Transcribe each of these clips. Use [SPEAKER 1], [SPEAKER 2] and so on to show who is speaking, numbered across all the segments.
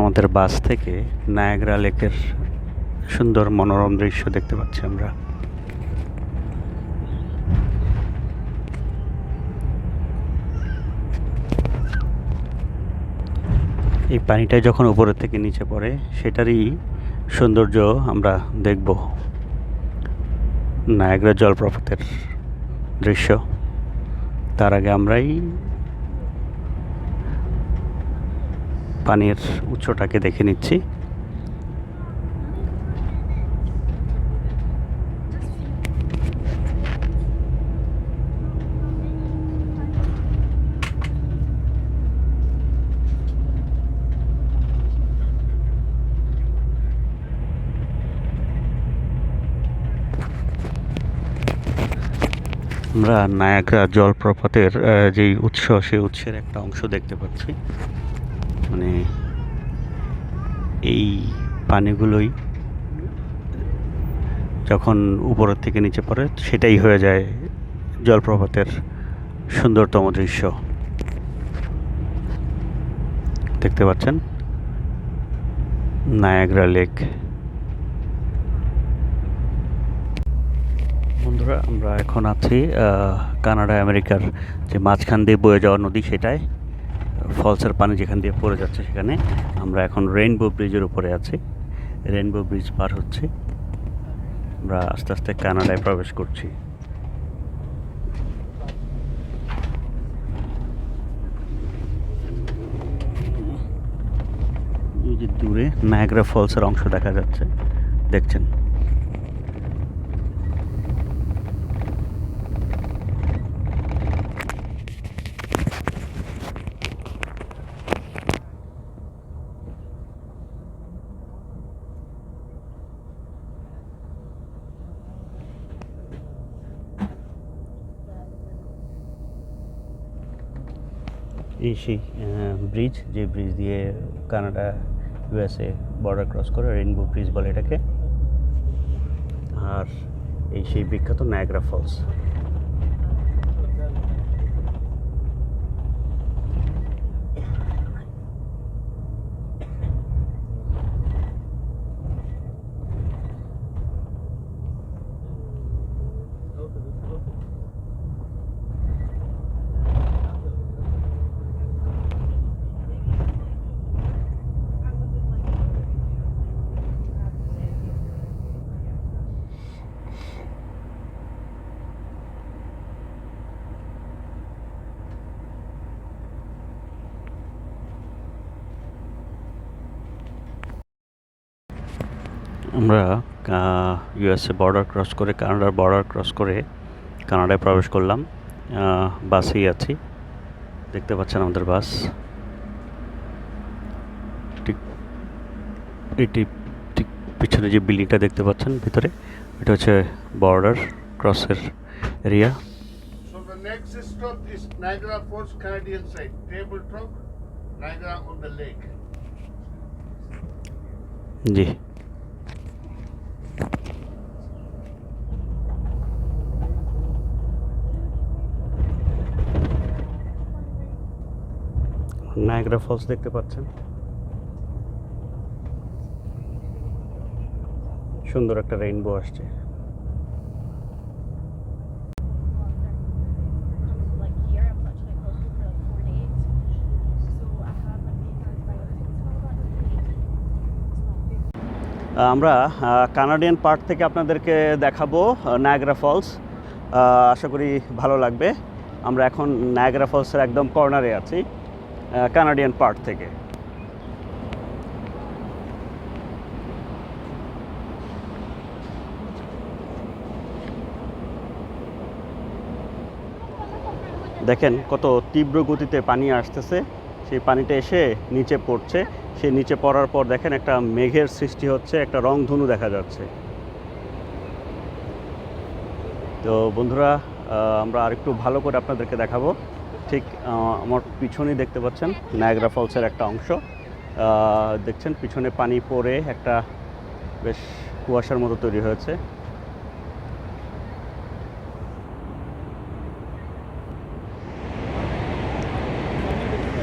[SPEAKER 1] আমাদের বাস থেকে নায়াগ্রা লেকের সুন্দর মনোরম দৃশ্য দেখতে পাচ্ছি আমরা। এই পানিটা যখন উপরের থেকে নিচে পড়ে, সেটারই সৌন্দর্য আমরা দেখব। নায়াগ্রা জলপ্রপাতের দৃশ্য। তার আগে আমরাই পানির উৎসটাকে দেখে নিচ্ছি। আমরা নায়াগ্রা জলপ্রপাতের যেই উৎস, সেই উৎসের একটা অংশ দেখতে পাচ্ছি। মানে এই পানিগুলোই যখন উপরের থেকে নিচে পড়ে, সেটাই হয়ে যায় জলপ্রপাতের সুন্দরতম দৃশ্য। দেখতে পাচ্ছেন? Niagara lake. বন্ধুরা, আমরা এখন আছি কানাডা, আমেরিকার যে মাঝখান দিয়ে বয়ে যাওয়া নদী সেটায়। ফলসের পানি যেখান দিয়ে পড়ে যাচ্ছে সেখানে আমরা এখন রেইনবো ব্রিজের উপরে আছি। রেইনবো ব্রিজ পার হচ্ছে। আমরা আস্তে আস্তে কানাডায় প্রবেশ করছি। দূরে নায়াগ্রা ফলসের অংশ দেখা যাচ্ছে। দেখছেন? এই সেই ব্রিজ যে ব্রিজ দিয়ে কানাডা ইউএসএ বর্ডার ক্রস করে রেইনবো ব্রিজ বলে এটাকে। আর এই সেই বিখ্যাত নায়াগ্রা ফলস আমরা ইউএসএ বর্ডার ক্রস করে কানাডার বর্ডার ক্রস করে কানাডায় প্রবেশ করলাম। বাসেই আছি। দেখতে পাচ্ছেন আমাদের বাস। ঠিক এটি ঠিক পিছনে যে বিল্ডিংটা দেখতে পাচ্ছেন ভিতরে এটা হচ্ছে বর্ডার ক্রসের area
[SPEAKER 2] next stop is Niagara Falls Canadian side, table truck, Niagara on the lake.
[SPEAKER 1] জি। নায়াগ্রা ফলস দেখতে পাচ্ছেন। সুন্দর একটা রেইনবো আসছে। আমরা কানাডিয়ান পার্ট থেকে আপনাদেরকে দেখাবো নায়াগ্রা ফলস আশা করি ভালো লাগবে। আমরা এখন নায়াগ্রা ফলসের একদম কর্নারে আছি কানাডিয়ান পার্ট থেকে। দেখেন কত তীব্র গতিতে পানি আসতেছে। সেই পানিটা এসে নিচে পড়ছে। সেই নিচে পড়ার পর দেখেন একটা মেঘের সৃষ্টি হচ্ছে, একটা রংধনু দেখা যাচ্ছে। তো বন্ধুরা আমরা আরেকটু ভালো করে আপনাদেরকে দেখাবো। ঠিক আমার পিছনেই দেখতে পাচ্ছেন নায়াগ্রা ফলসের একটা অংশ। দেখছেন পিছনে পানি পড়ে একটা বেশ কুয়াশার মতো তৈরি হয়েছে।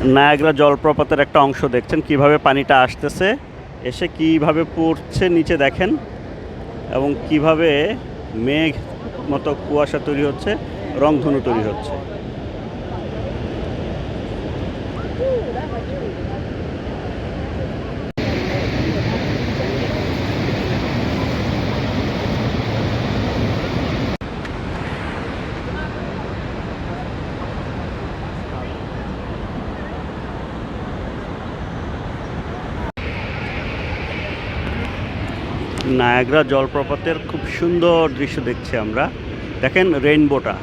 [SPEAKER 1] নায়াগ্রা জলপ্রপাতের একটা অংশ দেখছেন, কীভাবে পানিটা আসতেছে, এসে কীভাবে পড়ছে নিচে দেখেন, এবং কীভাবে মেঘ মতো কুয়াশা তৈরি হচ্ছে, রংধনু তৈরি হচ্ছে। নায়াগ্রা জলপ্রপাতের খুব সুন্দর দৃশ্য দেখছি আমরা। দেখেন রেইনবোটা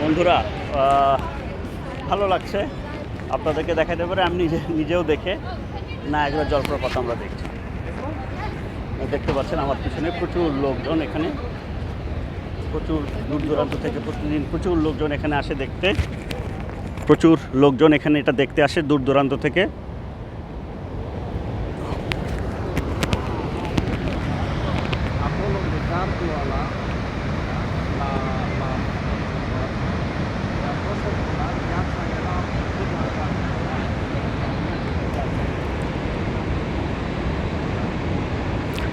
[SPEAKER 1] বন্ধুরা ভালো লাগছে। আপনাদেরকে দেখাতে পারে, আমি নিজে নিজেও দেখে নায়াগ্রা জলপ্রপাত আমরা দেখছি। দেখতে পাচ্ছেন আমার পিছনে প্রচুর লোকজন এখানে। প্রচুর দূর দূরান্ত থেকে প্রতিদিন প্রচুর লোকজন এখানে আসে দেখতে। প্রচুর লোকজন এখানে এটা দেখতে আসে দূর দূরান্ত থেকে।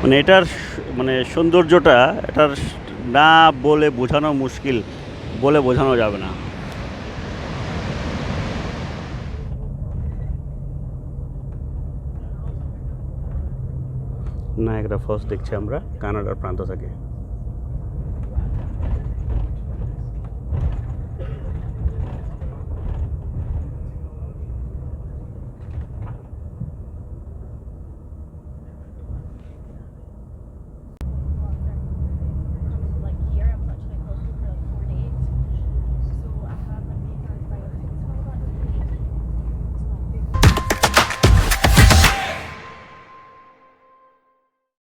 [SPEAKER 1] মানে এটার মানে সৌন্দর্যটা, এটার না বলে বোঝানো মুশকিল, বলে বোঝানো যাবে না। নায়গ্রা ফলস দেখছি আমরা, কানাডার প্রান্ত থেকে।